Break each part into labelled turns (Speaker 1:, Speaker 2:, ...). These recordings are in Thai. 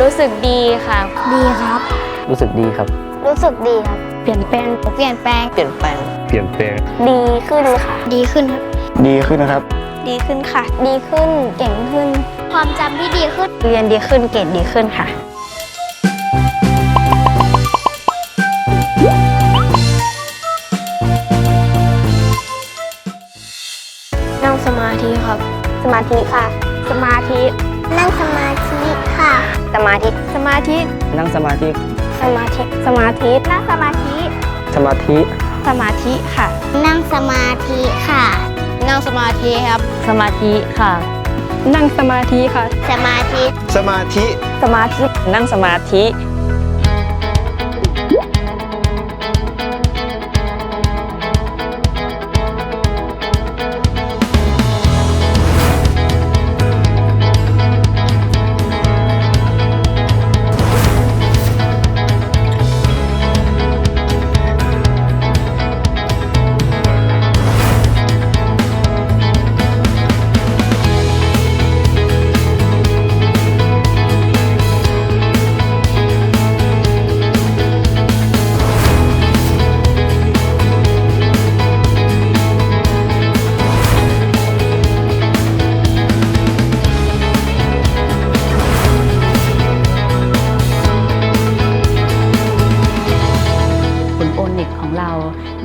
Speaker 1: รู้สึกดีค่ะ
Speaker 2: ดีครับ
Speaker 3: รู้สึกดีครับ
Speaker 2: รู้สึกดีครับ
Speaker 1: เปลี่ยนแปลง
Speaker 2: เปลี่ยนแปลง
Speaker 3: เปลี่ยนแปลง
Speaker 4: เปลี่ยนแปลง
Speaker 1: ดีขึ้นค่ะ
Speaker 2: ดีขึ้นครับ
Speaker 4: ดีขึ้นนะครับ
Speaker 1: ดีขึ้นค่ะ ดีขึ้น เก่งขึ้น
Speaker 2: ความจำที่ดีขึ้น
Speaker 1: เรียนดีขึ้น เกรดดีขึ้นค่ะนั่งสมาธิครับ สมาธิค่ะ สมาธิ
Speaker 2: นั่งสมาธิค่ะ
Speaker 1: สมาธิ สมาธิ
Speaker 3: นั่งสมาธิ
Speaker 1: สมาธิ สมาธิ
Speaker 2: นั่งสมาธิ
Speaker 3: สมาธิ
Speaker 1: สมาธิค่ะ
Speaker 2: นั่งสมาธิค่ะ
Speaker 1: นั่งสมาธิครับ สมาธิค่ะ นั่งสมาธิค่ะ
Speaker 2: สมาธิ
Speaker 4: สมาธิ
Speaker 1: สมาธิ นั่งสมาธิ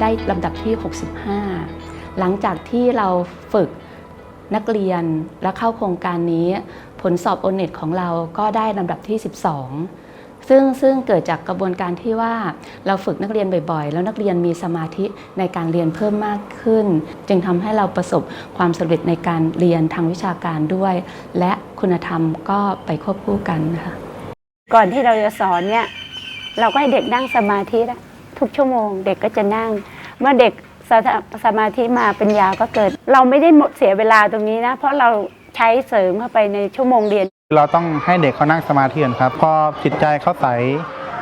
Speaker 5: ได้ลำดับที่ 65 หลังจากที่เราฝึกนักเรียนและเข้าโครงการนี้ ผลสอบโอเน็ตของเราก็ได้ลำดับที่ 12 ซึ่งซึ่งเกิดจากกระบวนการที่ว่าเราฝึกนักเรียนบ่อยๆ แล้วนักเรียนมีสมาธิในการเรียนเพิ่มมากขึ้น จึงทำให้เราประสบความสำเร็จในการเรียนทางวิชาการด้วย และคุณธรรมก็ไปควบคู่กันนะคะ
Speaker 6: ก่อนที่เราจะสอนเนี่ยเราก็ให้เด็กนั่งสมาธินะ ทุกชั่วโมง เด็กก็จะนั่ง เมื่อเด็กสถสมาธิมาเป็นยาวก็เกิด เราไม่ได้หมดเสียเวลาตรงนี้นะ เพราะเราใช้เสริมเข้าไปในชั่วโมงเรียน
Speaker 7: เราต้องให้เด็กเขานั่งสมาธิก่อนครับ พอจิตใจเขาใส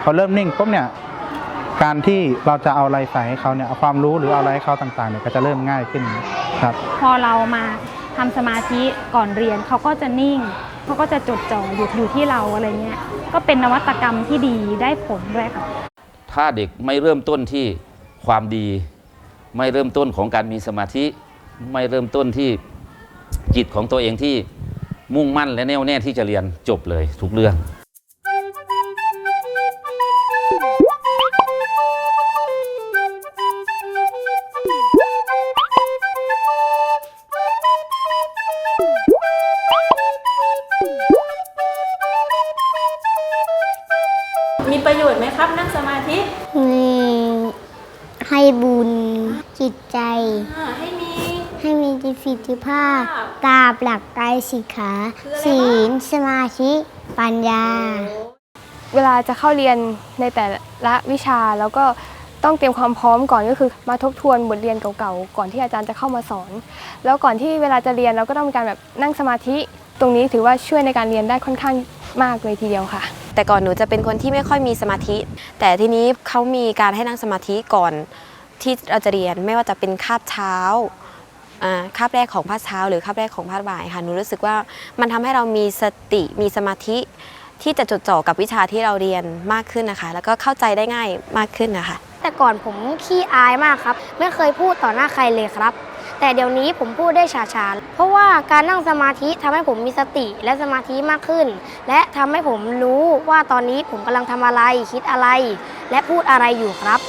Speaker 7: เขาเริ่มนิ่งปุ๊บเนี่ยการที่เราจะเอาอะไรใส่ให้เขาเนี่ยเอาความรู้หรือเอาอะไรให้เขาต่างๆเนี่ยก็จะเริ่มง่ายขึ้นครับ
Speaker 8: พอเรามาทำสมาธิก่อนเรียนเขาก็จะนิ่งเขาก็จะจดจ่ออยู่อยู่ที่เราอะไรเงี้ยก็เป็นนวัตกรรมที่ดีได้ผลด้วยค่ะ
Speaker 9: ถ้าเด็กไม่เริ่มต้นที่ความดี ไม่เริ่มต้นของการมีสมาธิ ไม่เริ่มต้นที่จิตของตัวเองที่มุ่งมั่นและแน่วแน่ที่จะเรียนจบเลยทุกเรื่อง
Speaker 1: นั่งสมาธิ
Speaker 2: มีให้บุญจิตใจ
Speaker 1: ให้มี
Speaker 2: ให้มีจิตสิทธิภาพตราบหลักไตรสิกขาศีลสมาธิปัญญา
Speaker 10: เวลาจะเข้าเรียนในแต่ละวิชาแล้วก็ต้องเตรียมความพร้อมก่อนก็คือมาทบทวนบทเรียนเก่าๆก่อนที่อาจารย์จะเข้ามาสอน แล้วก่อนที่เวลาจะเรียนเราก็ต้องมีการแบบนั่งสมาธิ ตรงนี้ถือว่าช่วยในการเรียนได้ค่อนข้างมากเลยทีเดียวค่ะ
Speaker 11: แต่ก่อนหนูจะเป็นคนที่ไม่ค่อยมีสมาธิ แต่ทีนี้เขามีการให้นั่งสมาธิก่อนที่เราจะเรียนไม่ว่าจะเป็นคาบเช้าคาบแรกของภาคเช้า หรือคาบแรกของภาคบ่ายค่ะหนูรู้สึกว่ามันทำให้เรามีสติมีสมาธิที่จะจดจ่อกับวิชาที่เราเรียนมากขึ้นนะคะ แล้วก็เข้าใจได้ง่ายมากขึ้นนะคะ
Speaker 2: แต่ก่อนผมขี้อายมากครับ ไม่เคยพูดต่อหน้าใครเลยครับ แต่เดี๋ยวนี้ผมพูดได้ฉาช้ๆเพราะว่าการนั่งสมาธิทำให้ผมมีสติและสมาธิมากขึ้น และทำให้ผมรู้ว่าตอนนี้ผมกำลังทำอะไรคิดอะไร และพูดอะไรอยู่ครับ